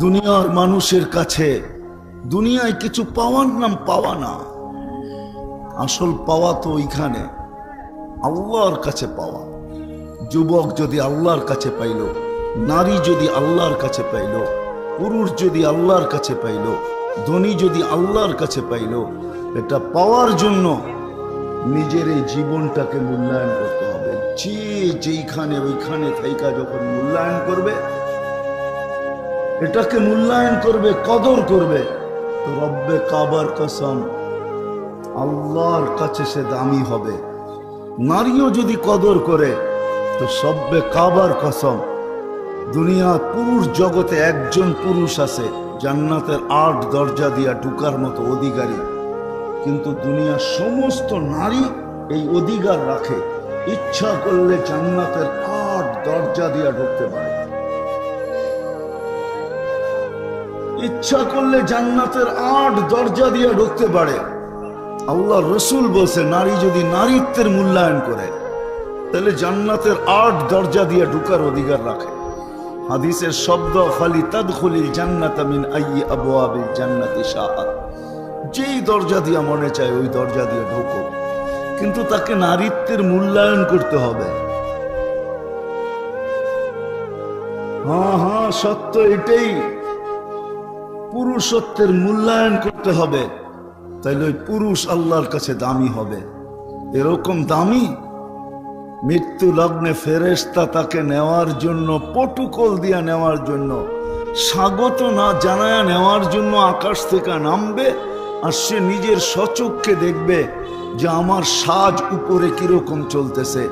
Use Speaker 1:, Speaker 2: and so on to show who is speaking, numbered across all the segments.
Speaker 1: দুনিয়ার মানুষের কাছে দুনিয়ায় কিছু পাওয়ার নাম পাওয়া না। আসল পাওয়া তো ওইখানে, আল্লাহর কাছে পাওয়া। যুবক যদি আল্লাহর কাছে পাইল, নারী যদি আল্লাহর কাছে পাইল, পুরুষ যদি আল্লাহর কাছে পাইল, ধনী যদি আল্লাহর কাছে পাইল, এটা পাওয়ার জন্য নিজের এই জীবনটাকে মূল্যায়ন করতে হবে। যে যেইখানে ওইখানে থাইকা যখন মূল্যায়ন করবে এটাকে মূল্যায়ন করবে, কদর করবে। রব্বে কাবার কসম, আল্লাহর কাছে সে দামি হবে। নারীও যদি কদর করে, তো সব্বে কাবার কসম দুনিয়া পুরুষ জগতে একজন পুরুষ আছে, জান্নাতের আট দরজা দিয়া ঢুকার মতো অধিকারী। কিন্তু দুনিয়ার সমস্ত নারী এই অধিকার রাখে। ইচ্ছা করলে জান্নাতের আট দরজা দিয়া ঢুকতে পারে। ইচ্ছা করলে জান্নাতের আট দরজা দিয়ে ঢুকতে পারে। আল্লাহ রসুল বলছে, নারী যদি নারীত্বের মূল্যায়ন করে, তাহলে জান্নাতের আট দরজা দিয়ে ঢুকার অধিকার রাখে। হাদিসের শব্দ খালি তাদখুলিল জান্নাত মিন আইয়ি আবওয়াবিল জান্নাতি শাআত যেই দরজা দিয়ে মনে চায়, ওই দরজা দিয়ে ঢোকো কিন্তু তাকে নারীত্বের মূল্যায়ন করতে হবে। হ্যাঁ হ্যাঁ সত্য এটাই। পুরুষত্বের মূল্যায়ন করতে হবে, তাইলে ওই পুরুষ আল্লাহর কাছে দামি হবে। এরকম দামি, মৃত্যু লগ্নে ফেরেস্তা তাকে নেওয়ার জন্য, পটুকল দিয়া নেওয়ার জন্য, স্বাগত না জানায় নেওয়ার জন্য আকাশ থেকে নামবে, আর সে নিজের সচক্ষে দেখবে যে আমার সাজ উপরে কীরকম চলতেছে,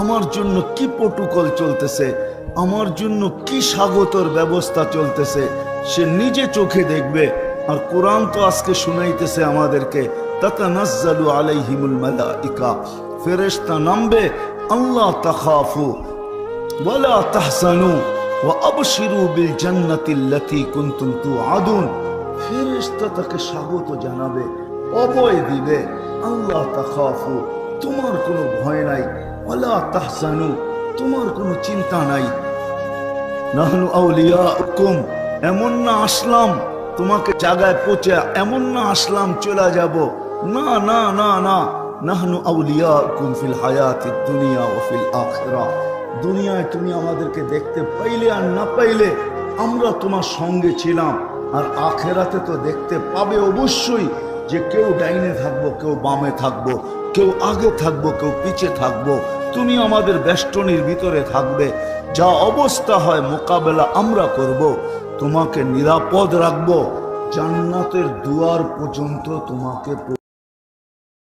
Speaker 1: আমার জন্য কি পটুকল চলতেছে, আমার জন্য কি স্বাগতর ব্যবস্থা চলতেছে সে নিজে চোখে দেখবে আর কোরআন তো আজকে শুনাইতেছে আমাদেরকে। ফেরেশতা নামবে, আল্লাহ তাকে স্বাগত জানাবে, অভয় দিবে, আল্লাহ তাখাফু, তোমার কোনো ভয় নাই, ওয়ালা তাহসানু, তোমার কোনো চিন্তা নাই। নাহনু আউলিয়াউকুম। এমন না আসলাম, তোমাকে জায়গায় পচে এমন না আসলাম, চলে যাব। না না না না। নাহনু আউলিয়াউকুম ফিল হায়াতিদ দুনিয়া ও ফিল আখিরা। দুনিয়ায় তুমি আমাদেরকে দেখতে পাইলে আর না পাইলে আমরা তোমার সঙ্গে ছিলাম। আর আখেরাতে তো দেখতে পাবে অবশ্যই যে কেউ ডাইনে থাকব, কেউ বামে থাকব, কেউ আগে থাকব, কেউ পিছে থাকব। তুমি আমাদের বেষ্টনীর ভিতরে থাকবে। যা অবস্থা হয় মোকাবেলা আমরা করব। তোমাকে নিরাপদ রাখব। জান্নাতের দুয়ার পর্যন্ত তোমাকে